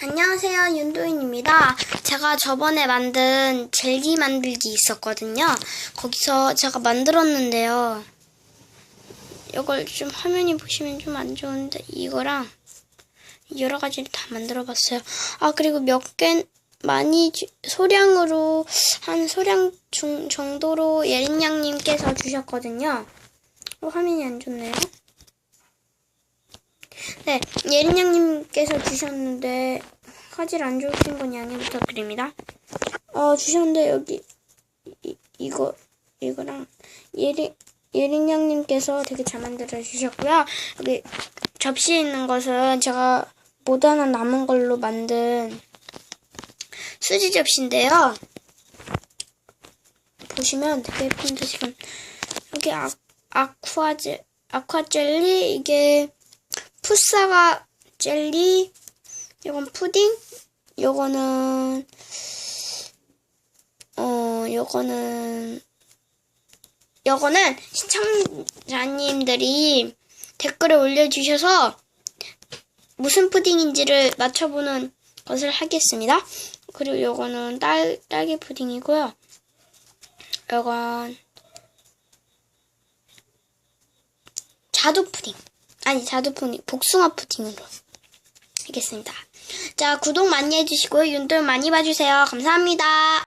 안녕하세요, 윤도인입니다. 제가 저번에 만든 젤리 만들기 있었거든요. 거기서 제가 만들었는데요. 이걸 좀 화면이 보시면 좀 안 좋은데 이거랑 여러 가지를 다 만들어 봤어요. 아, 그리고 몇 개 많이 주- 소량으로 한 소량 중 정도로 예린양님께서 주셨거든요. 어, 화면이 안 좋네요. 네, 예린양님께서 주셨는데 화질 안 좋으신 분 양해 부탁드립니다. 어 주셨는데 여기 이, 이거 이거랑 예린 예린양님께서 되게 잘 만들어 주셨고요. 여기 접시에 있는 것은 제가 못 하나 남은 걸로 만든 수지 접시인데요. 보시면 되게 예쁜데 지금 여기 아, 아쿠아젤 아쿠아젤리 이게 푸사가 젤리, 이건 푸딩, 요거는 어, 요거는 요거는 시청자님들이 댓글에 올려주셔서 무슨 푸딩인지를 맞춰보는 것을 하겠습니다. 그리고 요거는 딸, 딸기 푸딩이고요. 요건 자두 푸딩. 아니, 자두 푸딩. 복숭아 푸딩으로 하겠습니다. 자, 구독 많이 해주시고, 윤돌 많이 봐주세요. 감사합니다.